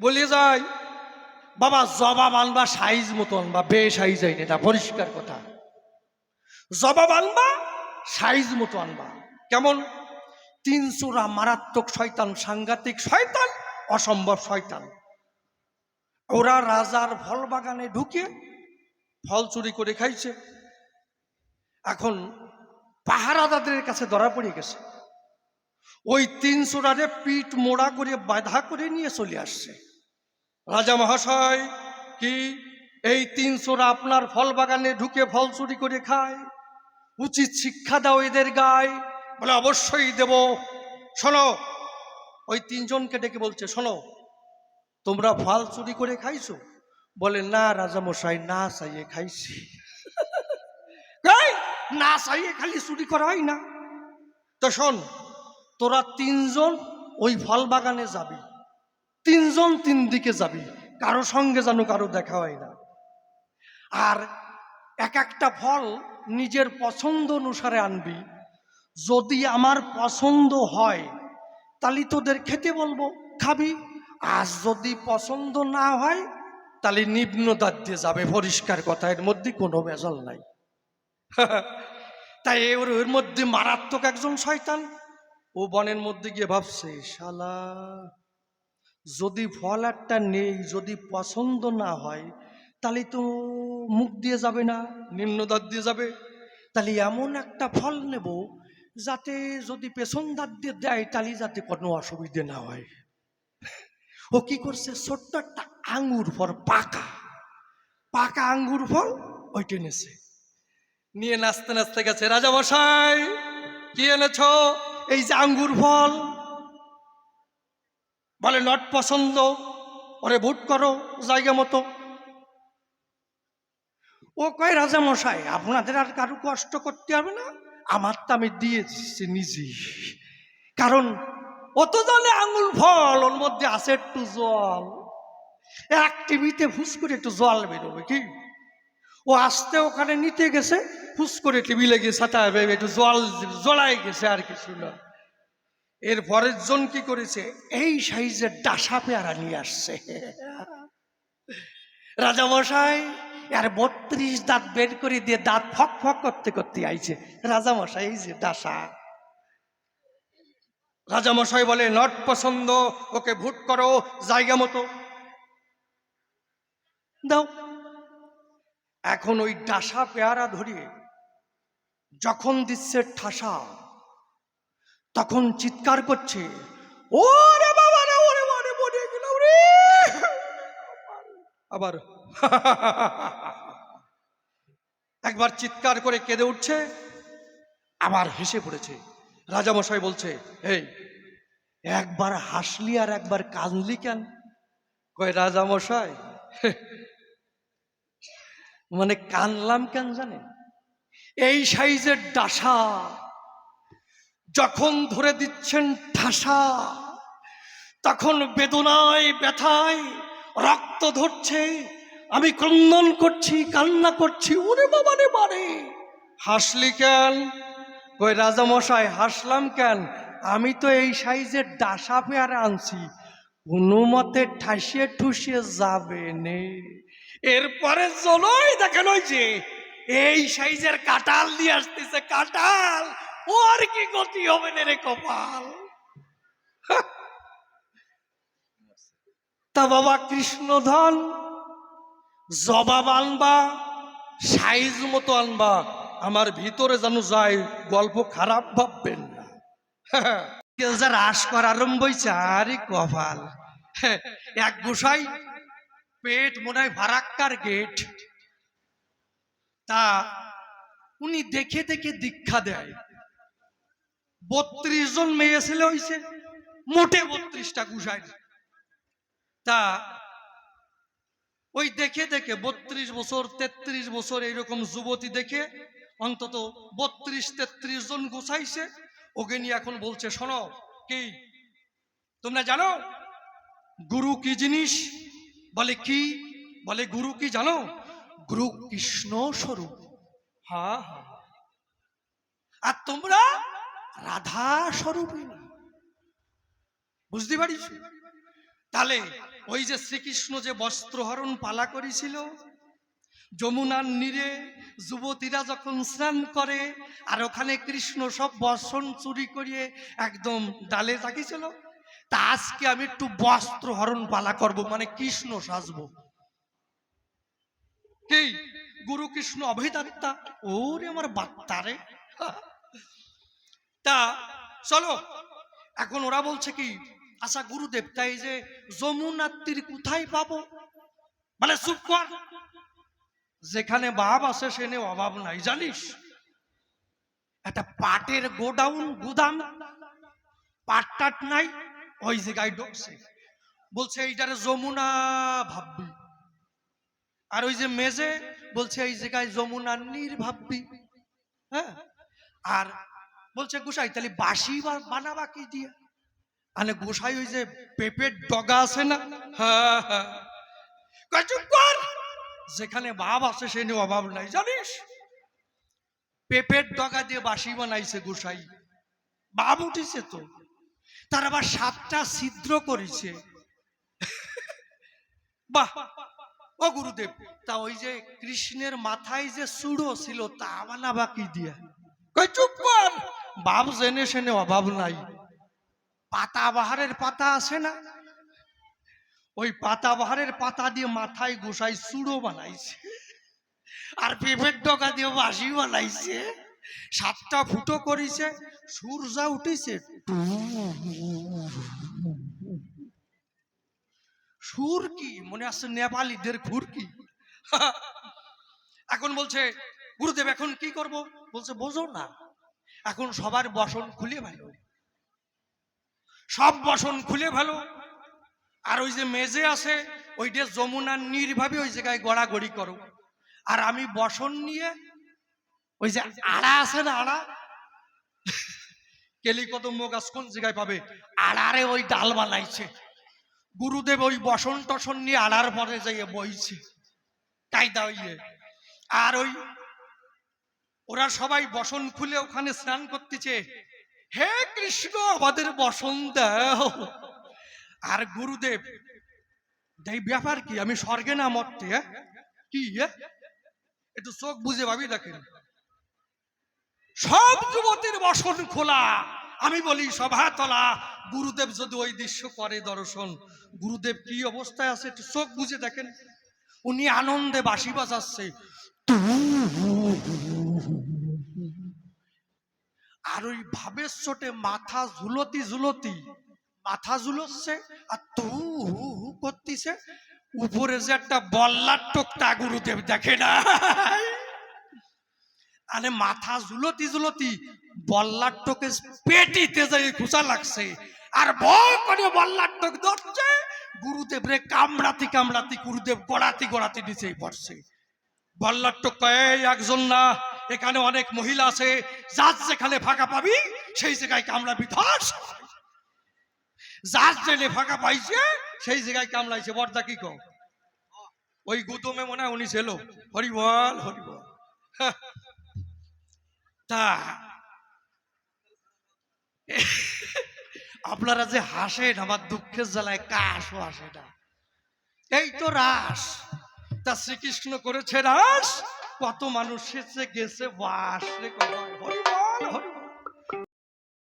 বলে যাই বাবা, জবাব আনবা সাইজ মতো আনবা বে সাইজ আইনে এটা পরিষ্কার কথা। জবাব আনবা, সাইজ মতো আনবা। কেমন? তিনশোরা মারাত্মক শয়তান, সাংঘাতিক শয়তান, অসম্ভব শয়তান। ওরা রাজার ফল বাগানে ঢুকে ফল চুরি করে খাইছে। এখন পাহারাদাদের কাছে ধরা পড়ে গেছে। ওই তিনশোটারে পিঠ মোড়া করে বাধা করে নিয়ে চলে আসছে। রাজা মহাশয়, কি? এই তিনশোরা আপনার ফল বাগানে ঢুকে ফল চুরি করে খায়। উচিত শিক্ষা দাও এদের গায়ে। বলে, অবশ্যই দেব। শোনো, ওই তিনজনকে ডেকে বলছে, শোনো, তোমরা ফল চুরি করে খাইছো? বলে, না রাজামশাই না চাইয়ে খাইছি। না চাইয়ে খালি চুরি করা হয় না। তো শোন তোরা তিনজন ওই ফল বাগানে যাবি। তিনজন তিন দিকে যাবি। কারও সঙ্গে যেন কারও দেখা হয় না। আর এক একটা ফল নিজের পছন্দ অনুসারে আনবি। যদি আমার পছন্দ হয়, তাহলে তোদের খেতে বলব, খাবি। আর যদি পছন্দ না হয়, তাহলে নিম্ন দিয়ে যাবে। পরিষ্কার কথা, এর মধ্যে কোনো ভেজাল নাই। তাই ওর মধ্যে মারাত্মক একজন শয়তান। ও বনের মধ্যে গিয়ে ভাবছে, শালা, যদি ফল একটা নেই, যদি পছন্দ না হয়, তাহলে তো মুখ দিয়ে যাবে না, নিম্ন দাঁত দিয়ে যাবে। তাহলে এমন একটা ফল নেব যাতে যদি পেছন দাঁত দিয়ে দেয়, তাহলে যাতে কোনো অসুবিধে না হয়। ও কি করছে, ছোট্ট একটা আঙ্গুর ফল, পাকা পাকা আঙ্গুর ফল, ওইটা এনেছে। নিয়ে নাচতে নাচতে গেছে রাজা মশাই কি এনেছ? এই যে আঙ্গুর ফল, বলে নট পছন্দ, ওরে ভোট করো জায়গা মতো। ও কয়, রাজা মশাই, আপনাদের আর কারও কষ্ট করতে হবে না আমারটা আমি দিয়ে দিচ্ছি কারণ অত জলে আঙুল ফল, ওর মধ্যে আছে একটু জল। এক টিভিতে ফুস করে একটু জল বেরোবে কি? ও আসতে ওখানে নিতে গেছে ফুস করে টিভি লেগে সাঁতা একটু জল জড়াই গেছে আর কিছু না। এর পরের জন কি করেছে? এই সাইজের ডাসা পেয়ারা নিয়ে আসছে। রাজামশাই আর বত্রিশ দাঁত বের করে দিয়ে দাঁত ফক ফক করতে করতে আইছে। রাজামশাই, এই যে ডাসা। রাজামশাই বলে, নট পছন্দ, ওকে ভুট করো, জায়গা মতো। দাও। এখন ওই ডাসা পেয়ারা ধরিয়ে যখন দিচ্ছে ঠাসা, তখন চিৎকার করছে, ওরে বাবা রে, ওরে রে! আবার, একবার চিৎকার করে কেঁদে উঠছে, আবার হেসে পড়েছে। রাজামশাই বলছে, এই, একবার হাসলি আর একবার কাঁদলি কেন? কয়, রাজামশাই মানে কানলাম কেন জানেন? এই সাইজের ডাসা যখন ধরে দিচ্ছেন ঠাসা, তখন বেদনায়, ব্যথায় রক্ত ধরছে, আমি ক্রন্দন করছি, কান্না করছি, ওরে বাবা রে বারে হাসলি কেন? কই রাজামশাই, হাসলাম কেন? আমি তো এই সাইজের ডাসা পেয়ারা আনছি, কোনো মতে ঠাসিয়ে ঠুসিয়ে যাবে নে। এরপরে জলই দেখেন ওই যে, এই সাইজের কাটাল দিয়ে আসতেছে কাটাল ওর কি গতি হবে রে কপাল? তা বাবা কৃষ্ণধন, জবাব আনবা, সাইজ মতো আনবা, আমার ভিতরে যেন যায় গল্প খারাপ ভাববেন না। রাস করা আরম্ভ হয়েছে আরে কপাল। এক গোসাই পেট মনে হয় ফারাক্কার গেট। তা উনি দেখে দেখে দীক্ষা দেয়। বত্রিশ জন মেয়ে ছেলে হয়েছে মোটে বত্রিশটা গুসাই তা ওই দেখে দেখে বত্রিশ বছর, তেত্রিশ বছর এইরকম যুবতী দেখে অন্তত বত্রিশ, তেত্রিশ জন গুছাইছে। ওকে নিয়ে এখন বলছে, শোনো, কি? তোমরা জানো? গুরু কি জিনিস? বলে কি? বলে, গুরু কি জানো? গুরু কৃষ্ণ স্বরূপ। হ্যাঁ হ্যাঁ আর তোমরা রাধা স্বরূপিনী বুঝতে পারিস? তাহলে ওই যে শ্রীকৃষ্ণ যে বস্ত্রহরণ পালা করেছিল, যমুনার নীরে যুবতীরা যখন স্নান করে, আর ওখানে কৃষ্ণ সব বর্ষণ চুরি করিয়ে একদম ডালে থাকিছিল তা আজকে আমি একটু বস্ত্র হরণ পালা করব মানে কৃষ্ণ সাজবো। কি? গুরু কৃষ্ণ অভিদাত্তা? ওরে আমার বাত্তারে তা, চলো। এখন ওরা বলছে কি আচ্ছা গুরুদেব, তাই যে যমুনার তীর কোথায় পাবো? মানে চুপ কর। যেখানে বাপ আছে সেনে অভাব নাই, জানিস? একটা পাটের গোডাউন গুদাম পাট টাট নাই। ওই জায়গায় ঢুকছে। বলছে, এইটারে যমুনা ভাববি। আর ওই যে মেজে বলছে, এই জায়গায় যমুনার নীর ভাববি হ্যাঁ? আর বলছে, গোসাই, তাহলে বাসি বানাবা কি দিয়ে? মানে গোসাই ওই যে পেঁপের ডগা আছে না? হ্যাঁ হ্যাঁ। যেখানে বাপ আছে সে নিয়ে অভাব নাই, জানিস? পেঁপের ডগা দিয়ে বাসি বানাইছে গোসাই। বাপ উঠিছে তো। তার আবার সাতটা ছিদ্র করেছে। বাহ। ও গুরুদেব তা ওই যে কৃষ্ণের মাথায় যে চূড়ো ছিল তা বানাবা কি দিয়া? কই চুপ কর! বাপ জেনে সেনে অভাব নাই। পাতা বাহারের পাতা আছে না? ওই পাতা বাহারের পাতা দিয়ে মাথায় গোসাই চূড়ো বানাইছে। আর পেঁপের ডগা দিয়ে বাসি বানাইছে। সাতটা ফুটো করিছে, সূর্যা উঠিছে। সুর কি? মনে আসছে নেপালিদের খুর কি? এখন বলছে, গুরুদেব, এখন কি করব? বলছে, বোঝো না, এখন সবার বসন খুলে ভালো। সব বসন খুলে ভালো। আর ওই যে মেজে আছে, ওইটা যমুনার নির্ভাবে ওই জায়গায় গড়াগড়ি করো। আর আমি বসন নিয়ে ওই যে আড়া আছে না আড়া? কেলি কদম গাছ কোন জায়গায় পাবে? আড়ারে ওই ডাল বানাইছে। গুরুদেব ওই বসন টসন নিয়ে আড়ার পরে যাইয়ে বইছে। কায়দা হইয়ে। আর ওই ওরা সবাই বসন খুলে ওখানে স্নান করতেছে। হে কৃষ্ণ, আমাদের বসন দাও। আর গুরুদেব এই ব্যাপার কি? আমি স্বর্গে না মরতে হ্যাঁ? কি হ্যাঁ? একটু চোখ বুঝে ভাবি দেখেন। সব যুবতীর বসন খোলা। আমি বলি, সভাতলা, গুরুদেব যদি ওই দৃশ্য করে দর্শন, গুরুদেব কি অবস্থায় আছে একটু চোখ বুঝে দেখেন। উনি আনন্দে বাঁশি বাজাচ্ছে। আর ওই ভাবের চোটে মাথা ঝুলতি ঝুলতি, মাথা ঝুলচ্ছে আর তু হু করতিছে। উপরে যে একটা বল্লার টোকটা গুরুদেব দেখে না। আরে মাথা ঝুলতি ঝুলতি বল্লার টোকে পেটিতে যাই খুচা লাগছে। আর ভয় করে বল্লার টোক ধরছে গুরুদেব রে কামড়াতি কামড়াতি গুরুদেব গড়াতি গড়াতি নিচেই পড়ছে। বল্লার টোক কয়, একজন না এখানে অনেক মহিলা আছে যার যেখানে ফাঁকা পাবি সেই জায়গায় কামড়াবি ধস যার জেলে ফাঁকা পাইছে সেই জায়গায় কামড়াইছে। বর্দা কি কও? ওই গুদমে মনে হয় উনি ছিল। হরিবল হরিবল। হ্যাঁ। তা আপনারা যে হাসেন, আমার দুঃখের জ্বালায় কাশও আসে না। এই তো রাস। তা শ্রীকৃষ্ণ করেছে রাস কত মানুষ এসে গেছে বাস রে কত হরিবল হরিবল